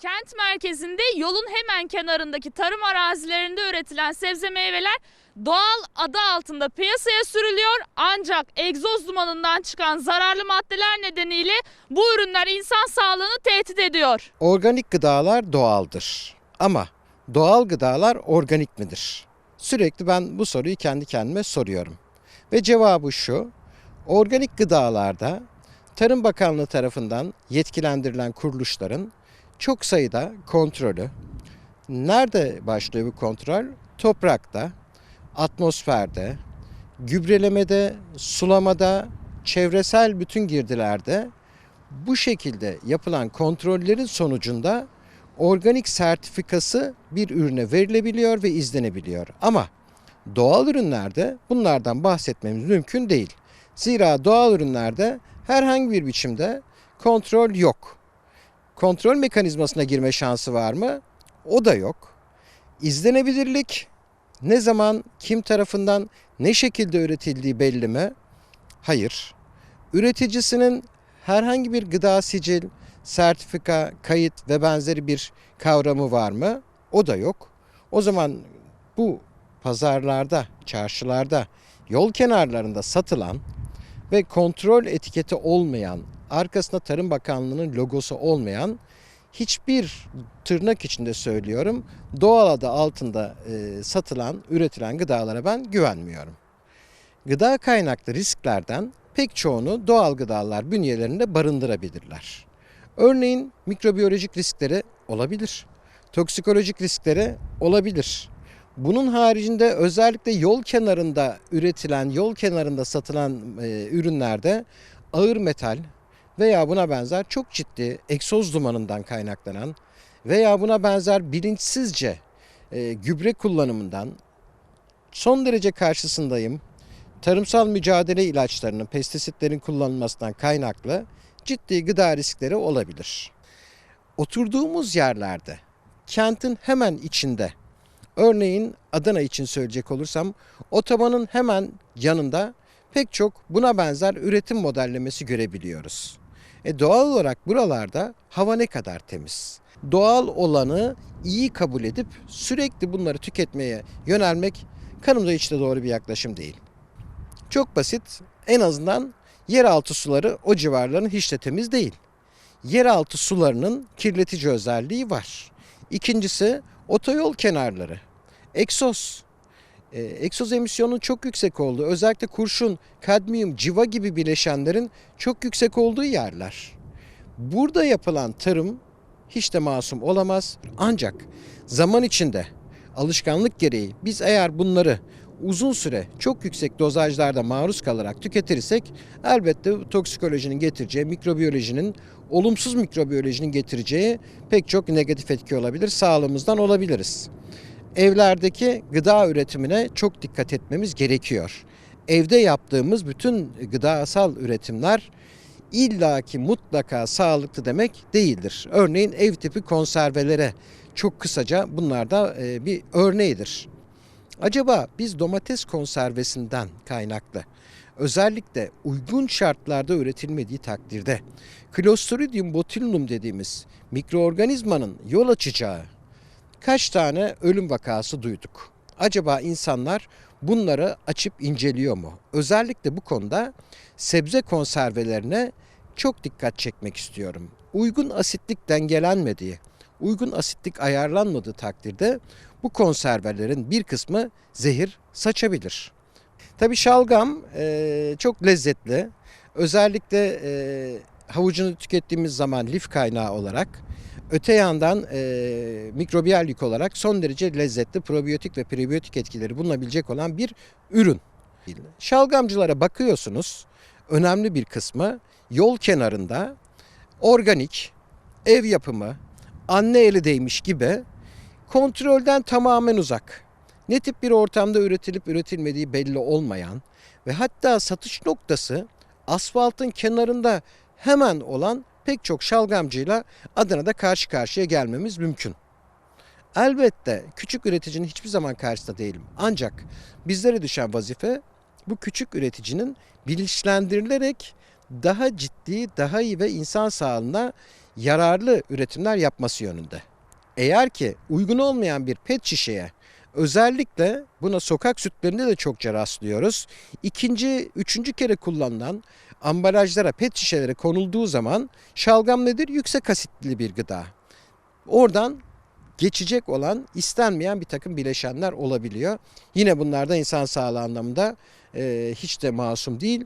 Kent merkezinde yolun hemen kenarındaki tarım arazilerinde üretilen sebze meyveler doğal adı altında piyasaya sürülüyor. Ancak egzoz dumanından çıkan zararlı maddeler nedeniyle bu ürünler insan sağlığını tehdit ediyor. Organik gıdalar doğaldır. Ama doğal gıdalar organik midir? Sürekli ben bu soruyu kendi kendime soruyorum. Ve cevabı şu. Organik gıdalarda Tarım Bakanlığı tarafından yetkilendirilen kuruluşların çok sayıda kontrolü. Nerede başlıyor bu kontrol? Toprakta, atmosferde, gübrelemede, sulamada, çevresel bütün girdilerde bu şekilde yapılan kontrollerin sonucunda organik sertifikası bir ürüne verilebiliyor ve izlenebiliyor. Ama doğal ürünlerde bunlardan bahsetmemiz mümkün değil. Zira doğal ürünlerde herhangi bir biçimde kontrol yok. Kontrol mekanizmasına girme şansı var mı? O da yok. İzlenebilirlik ne zaman, kim tarafından, ne şekilde üretildiği belli mi? Hayır. Üreticisinin herhangi bir gıda sicil, sertifika, kayıt ve benzeri bir kavramı var mı? O da yok. O zaman bu pazarlarda, çarşılarda, yol kenarlarında satılan ve kontrol etiketi olmayan, arkasında Tarım Bakanlığı'nın logosu olmayan hiçbir tırnak içinde söylüyorum doğal adı altında e, satılan, üretilen gıdalara ben güvenmiyorum. Gıda kaynaklı risklerden pek çoğunu doğal gıdalar bünyelerinde barındırabilirler. Örneğin mikrobiyolojik riskleri olabilir. Toksikolojik riskleri olabilir. Bunun haricinde özellikle yol kenarında üretilen, yol kenarında satılan e, ürünlerde ağır metal veya buna benzer çok ciddi egzoz dumanından kaynaklanan veya buna benzer bilinçsizce e, gübre kullanımından son derece karşısındayım. Tarımsal mücadele ilaçlarının, pestisitlerin kullanılmasından kaynaklı ciddi gıda riskleri olabilir. Oturduğumuz yerlerde, kentin hemen içinde, örneğin Adana için söyleyecek olursam, otobanın hemen yanında pek çok buna benzer üretim modellemesi görebiliyoruz. E doğal olarak buralarda hava ne kadar temiz. Doğal olanı iyi kabul edip sürekli bunları tüketmeye yönelmek kanımda hiç de doğru bir yaklaşım değil. Çok basit. En azından yeraltı suları o civarların hiç de temiz değil. Yeraltı sularının kirletici özelliği var. İkincisi otoyol kenarları. Egzoz. Ee, egzoz emisyonunun çok yüksek olduğu, özellikle kurşun, kadmiyum, civa gibi bileşenlerin çok yüksek olduğu yerler. Burada yapılan tarım hiç de masum olamaz. Ancak zaman içinde alışkanlık gereği biz eğer bunları uzun süre çok yüksek dozajlarda maruz kalarak tüketirsek elbette toksikolojinin getireceği, mikrobiyolojinin, olumsuz mikrobiyolojinin getireceği pek çok negatif etki olabilir. Sağlığımızdan olabiliriz. Evlerdeki gıda üretimine çok dikkat etmemiz gerekiyor. Evde yaptığımız bütün gıdasal üretimler illaki mutlaka sağlıklı demek değildir. Örneğin ev tipi konservelere çok kısaca bunlar da e, bir örneğidir. Acaba biz domates konservesinden kaynaklı özellikle uygun şartlarda üretilmediği takdirde Clostridium botulinum dediğimiz mikroorganizmanın yol açacağı kaç tane ölüm vakası duyduk? Acaba insanlar bunları açıp inceliyor mu? Özellikle bu konuda sebze konservelerine çok dikkat çekmek istiyorum. Uygun asitlik dengelenmediği, uygun asitlik ayarlanmadığı takdirde bu konservelerin bir kısmı zehir saçabilir. Tabi şalgam e, çok lezzetli. Özellikle e, havucunu tükettiğimiz zaman lif kaynağı olarak öte yandan e, mikrobiyal yük olarak son derece lezzetli probiyotik ve prebiyotik etkileri bulunabilecek olan bir ürün. Şalgamcılara bakıyorsunuz önemli bir kısmı yol kenarında organik, ev yapımı, anne eli değmiş gibi kontrolden tamamen uzak. Ne tip bir ortamda üretilip üretilmediği belli olmayan ve hatta satış noktası asfaltın kenarında hemen olan pek çok şalgamcıyla Adana'da karşı karşıya gelmemiz mümkün. Elbette küçük üreticinin hiçbir zaman karşısında değilim. Ancak bizlere düşen vazife bu küçük üreticinin bilinçlendirilerek daha ciddi, daha iyi ve insan sağlığına yararlı üretimler yapması yönünde. Eğer ki uygun olmayan bir pet şişeye özellikle buna sokak sütlerinde de çokça rastlıyoruz. İkinci, üçüncü kere kullanılan ambalajlara, pet şişelere konulduğu zaman şalgam nedir? Yüksek asitli bir gıda. Oradan geçecek olan istenmeyen bir takım bileşenler olabiliyor. Yine bunlar da insan sağlığı anlamında e, hiç de masum değil.